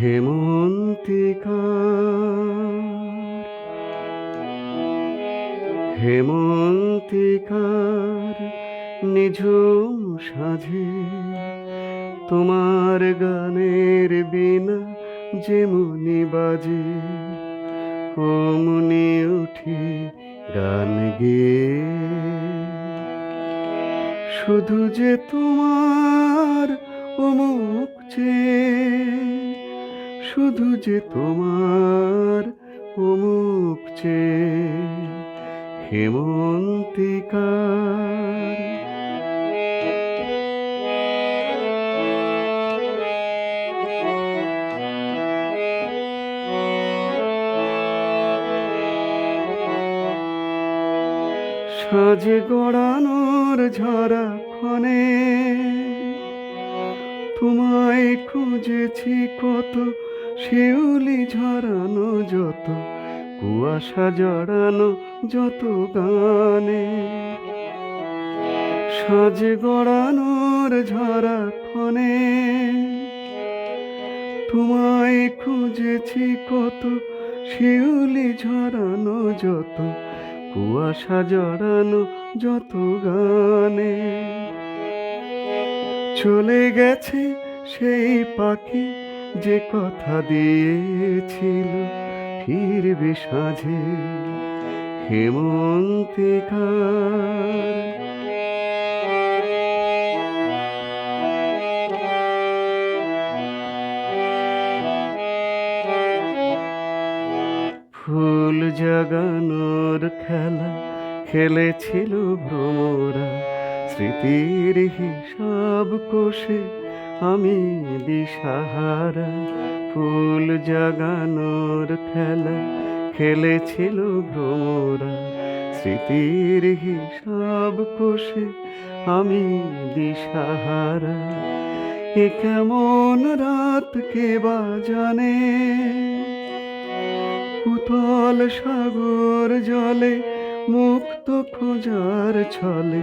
হেমন্তিকার হেমন্তিকার, নিঝুম সাঝে তোমার গানের বিনা যেমনি বাজে। অমনি উঠি গান গেয়ে, শুধু যে তোমার অমুক চেয়ে শুধু যে তোমার অমুক চেয়ে হেমন্তিকার। সাজে গড়ানোর ঝরা ক্ষণে তোমায় খুঁজেছি কত শিউলি ঝরানো যত, কুয়াশা জড়ানো যত গানে। সাজে গড়ানোর ঝরা ক্ষণে তোমায় খুঁজেছি কত, শিউলি ঝরানো যত, কুয়াশা জড়ানো যত গানে। চলে গেছে সেই পাখি যে কথা দিয়েছিল ফিরবে সাঝে হেমন্তিকার ফুল জাগানোর খেলা খেলেছিল ভ্রমরা স্মৃতির হিসাব কোষে আমি দিশাহারা, ফুল জাগানোর খেলা খেলেছিল ভ্রমরা। স্মৃতির হিসাব কোষে আমি দিশাহারা। এ কেমন রাত কে বা জানে? উতল সাগর জলে মুক্ত খোঁজার ছলে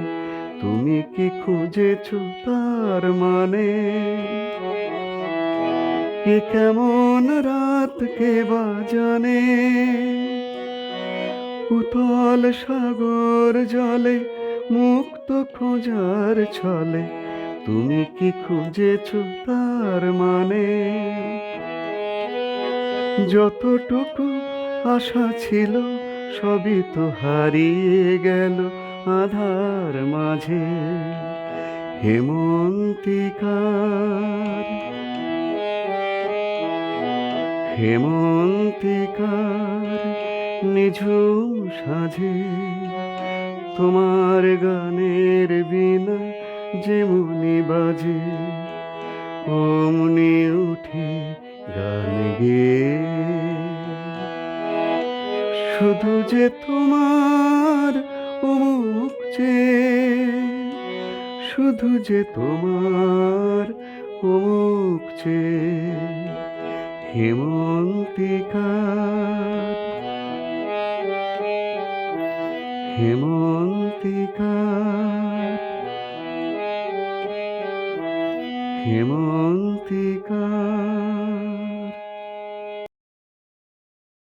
তুমি কি খুঁজেছ তার মানে? কে কেমন রাত কে বা জানে উতল সাগর জলে, মুক্ত খোঁজার ছলে, তুমি কি খুঁজেছ তার মানে? যতটুকু আশা ছিল, সবই তো হারিয়ে গেল। আধার মাঝে হেমন্তিকার হেমন্তিকার নিঝুম সাঝে তোমার গানের বিনা যেমনি বাজে, অমনি উঠে গান গেয়ে শুধু যে তোমার চেয়ে শুধু যে তোমার অমুক চেয়ে হেমন্তিকার হেমন্তিকার হেমন্তিকার